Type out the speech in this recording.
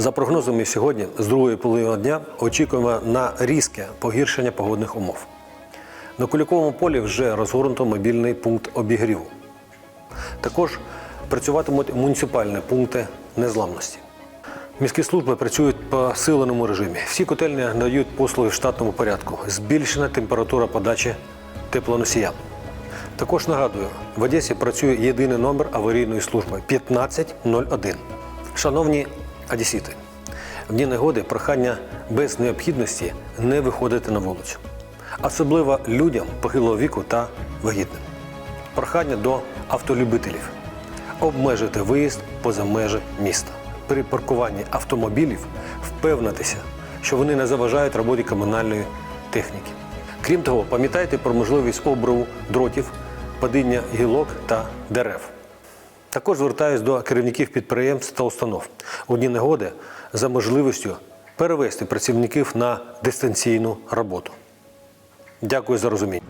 За прогнозами сьогодні, з другої половини дня очікуємо на різке погіршення погодних умов. На Куликовому полі вже розгорнуто мобільний пункт обігріву. Також працюватимуть муніципальні пункти незламності. Міські служби працюють по посиленому режимі. Всі котельні надають послуги в штатному порядку. Збільшена температура подачі теплоносія. Також нагадую, в Одесі працює єдиний номер аварійної служби 1501. Шановні одесіти, в дні негоди прохання без необхідності не виходити на вулицю, особливо людям похилого віку та вагітним. Прохання до автолюбителів обмежити виїзд поза межі міста. При паркуванні автомобілів впевнитися, що вони не заважають роботі комунальної техніки. Крім того, пам'ятайте про можливість обриву дротів, падіння гілок та дерев. Також звертаюся до керівників підприємств та установ у дні негоди за можливістю перевести працівників на дистанційну роботу. Дякую за розуміння.